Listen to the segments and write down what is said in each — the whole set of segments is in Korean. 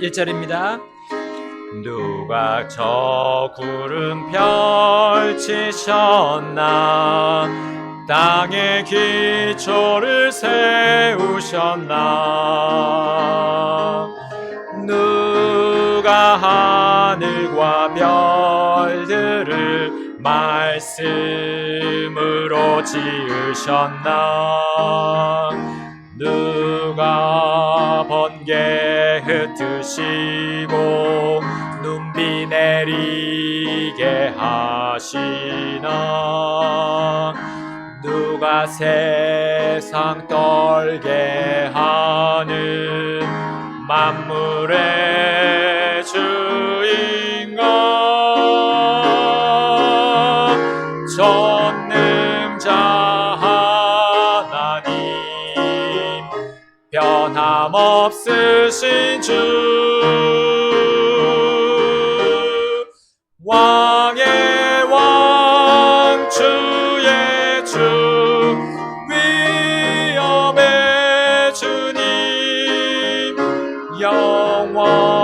1절입니다. 누가 저 구름 펼치셨나? 땅의 기초를 세우셨나? 누가 하늘과 별들을 말씀으로 지으셨나? 누가 번개 흩으시고 눈비 내리게 하시나. 누가 세상 떨게 하는 만물의 주인공 전능자 변함없으신 주. 왕의 왕 주의 주. 위엄의 주님. 영원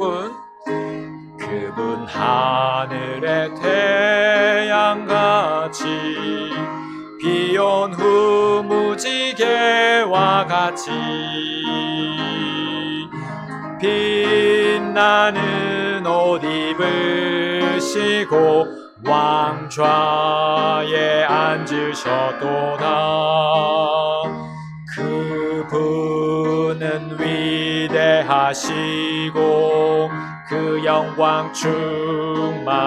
그분. 그분 하늘의 태양같이 비온 후 무지개와 같이 빛나는 옷 입으시고 왕좌에 앉으셨도다 위대하시고 그 영광 충만하지만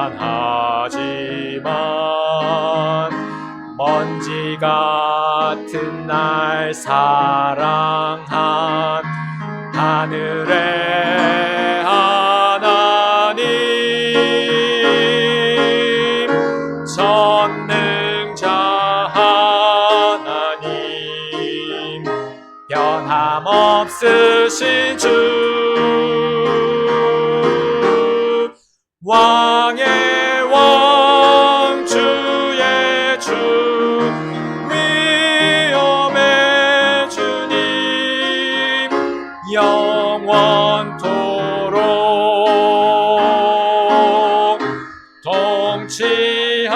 먼지 같은 날 사랑한 하늘의 변함없으신 주. 왕의 왕 주의 주. 위엄의 주님 영원토록 통치하시